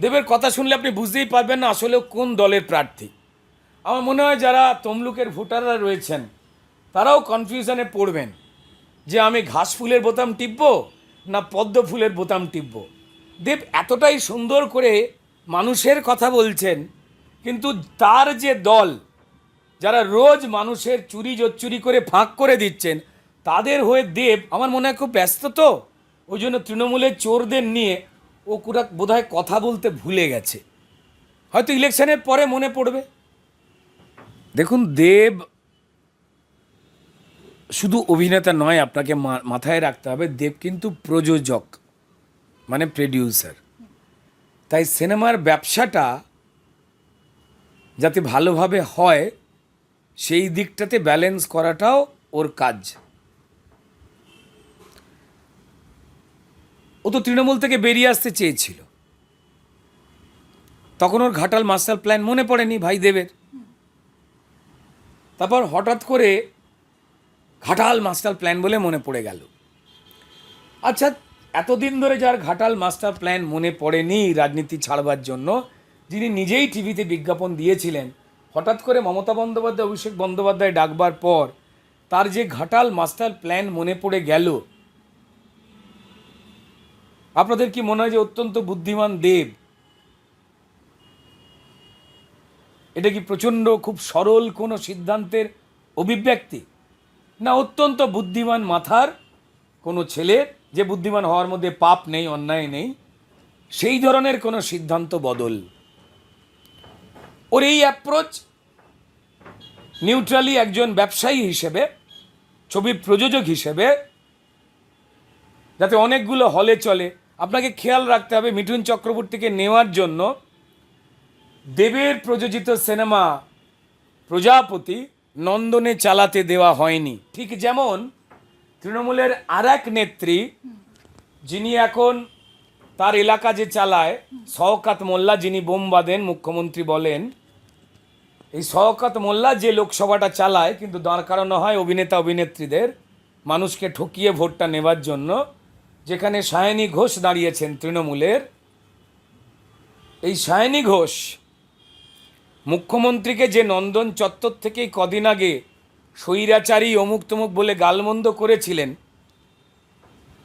দেবের কথা শুনলে আপনি বুঝতেই পারবেন না আসলে কোন দলের প্রার্থী। আমার মনে হয় যারা তমলুকের ভোটাররা রয়েছেন, তারাও কনফিউশনে পড়বেন যে আমি ঘাস ফুলের বোতাম টিপবো না পদ্ম ফুলের বোতাম টিপবো। দেব এতটাই সুন্দর করে মানুষের কথা বলছেন, কিন্তু তার যে দল, যারা রোজ মানুষের চুরি জোচ্চুরি করে ফাঁক করে দিচ্ছেন, তাদের হয়ে দেব আমার মনে হয় খুব ব্যস্ত তো। ওই জন্য তৃণমূলের চোরদের নিয়ে ও কুরা বোধহয় কথা বলতে ভুলে গেছে। হয়তো ইলেকশনের পরে মনে পড়বে। দেখুন, দেব শুধু অভিনেতা নয়, আপনাকে মাথায় রাখতে হবে, দেব কিন্তু প্রযোজক মানে প্রডিউসার তাই সিনেমার ব্যবসাটা যাতে ভালোভাবে হয়, সেই দিকটাতে ব্যালেন্স করাটাও ওর কাজ। ও তো তৃণমূল থেকে বেরিয়ে আসতে চেয়েছিল। তখন ওর ঘাটাল মাস্টার প্ল্যান মনে পড়েনি ভাই দেবের। তারপর হঠাৎ করে ঘাটাল মাস্টার প্ল্যান বলে মনে পড়ে গেল। আচ্ছা এতদিন ধরে যার ঘাটাল মাস্টার প্ল্যান মনে পড়েনি রাজনীতি ছাড়বার জন্য, যিনি নিজেই টিভিতে বিজ্ঞাপন দিয়েছিলেন, হঠাৎ করে মমতা বন্দ্যোপাধ্যায়, অভিষেক বন্দ্যোপাধ্যায় ডাকবার পর তার যে ঘাটাল মাস্টার প্ল্যান মনে পড়ে গেল আপনাদের কি মনে হয় যে অত্যন্ত বুদ্ধিমান দেব? এটা কি প্রচণ্ড, খুব সরল কোনো সিদ্ধান্তের অভিব্যক্তি? না, অত্যন্ত বুদ্ধিমান মাথার কোনো ছেলে যে বুদ্ধিমান হওয়ার মধ্যে পাপ নেই, অন্যায় নেই, সেই ধরনের কোনো সিদ্ধান্ত বদল। ওর এই অ্যাপ্রোচ নিউট্রালি একজন ব্যবসায়ী হিসেবে ছবির প্রযোজক হিসেবে, যাতে অনেকগুলো হলে চলে আপনাকে খেয়াল রাখতে হবে মিঠুন চক্রবর্তীকে নেওয়ার জন্য দেবের প্রযোজিত সিনেমা প্রজাপতি নন্দনে চালাতে দেওয়া হয়নি। ঠিক যেমন তৃণমূলের আর নেত্রী, যিনি এখন তার এলাকা যে চালায়, শওকাত মোল্লা, যিনি বোম বাঁধেন, মুখ্যমন্ত্রী বলেন, এই শওকাত মোল্লা যে লোকসভাটা চালায়, কিন্তু দাঁড় করানো হয় অভিনেতা অভিনেত্রীদের মানুষকে ঠকিয়ে ভোটটা নেবার জন্য। যেখানে সায়নী ঘোষ দাঁড়িয়েছেন তৃণমূলের, এই সায়নী ঘোষ মুখ্যমন্ত্রীকে যে নন্দন চত্বর থেকেই কদিন আগে স্বৈরাচারী অমুক তমুক বলে গালমন্দ করেছিলেন,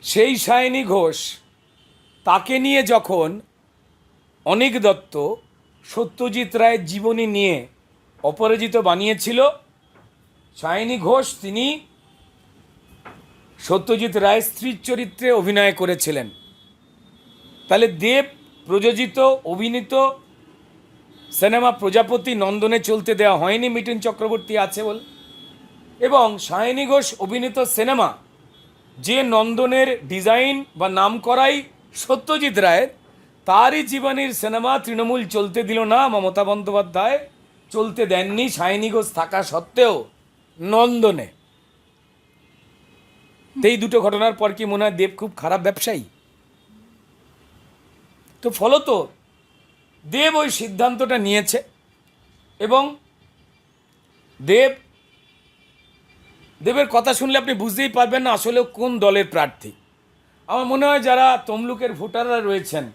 সেই সায়নী ঘোষ তাকে নিয়ে যখন অনেক দত্ত সত্যজিৎ রায়ের জীবনী নিয়ে অপরাজিত বানিয়েছিল, সায়নী ঘোষ তিনি সত্যজিৎ রায়ের স্ত্রীর চরিত্রে অভিনয় করেছিলেন। তাহলে দেব প্রযোজিত, অভিনীত সিনেমা প্রজাপতি নন্দনে চলতে দেওয়া হয়নি, মিঠুন চক্রবর্তী আছে বল। এবং সায়নী ঘোষ অভিনীত সিনেমা যে নন্দনের ডিজাইন বা নাম করাই সত্যজিৎ রায়ের, তারই জীবনের সিনেমা তৃণমূল চলতে দিল না, মমতা বন্দ্যোপাধ্যায় চলতে দেননি, সায়নী ঘোষ থাকা সত্ত্বেও নন্দনে। এই দুটো ঘটনার পর কি মনে হয় দেব খুব খারাপ ব্যবসায়ী? তো ফলত দেব ওই সিদ্ধান্তটা নিয়েছে এবং দেব, দেবের কথা শুনলে আপনি বুঝতেই পারবেন না আসলে কোন দলের প্রার্থী। আমার মনে হয় যারা তমলুকের ভোটাররা রয়েছেন,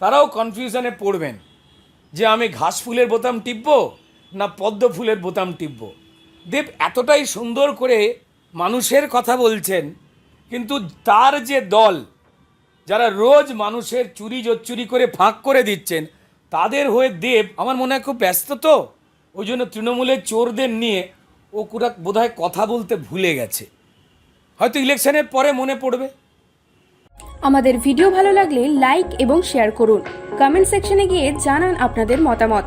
তারাও কনফিউশনে পড়বেন যে আমি ঘাস ফুলের বোতাম টিপবো না পদ্ম ফুলের বোতাম টিপবো। দেব এতটাই সুন্দর করে মানুষের কথা বলছেন, কিন্তু তার যে দল, যারা রোজ মানুষের চুরি জোচ্চুরি করে ফাঁক করে দিচ্ছেন, তাদের হয়ে দেব আমার মনে হয় খুব ব্যস্ত তো। ওই জন্য তৃণমূলের চোরদের নিয়ে ও কুরা বোধহয় কথা বলতে ভুলে গেছে। হয়তো ইলেকশনের পরে মনে পড়বে। আমাদের ভিডিও ভালো লাগলে লাইক এবং শেয়ার করুন। কমেন্ট সেকশনে গিয়ে জানান আপনাদের মতামত।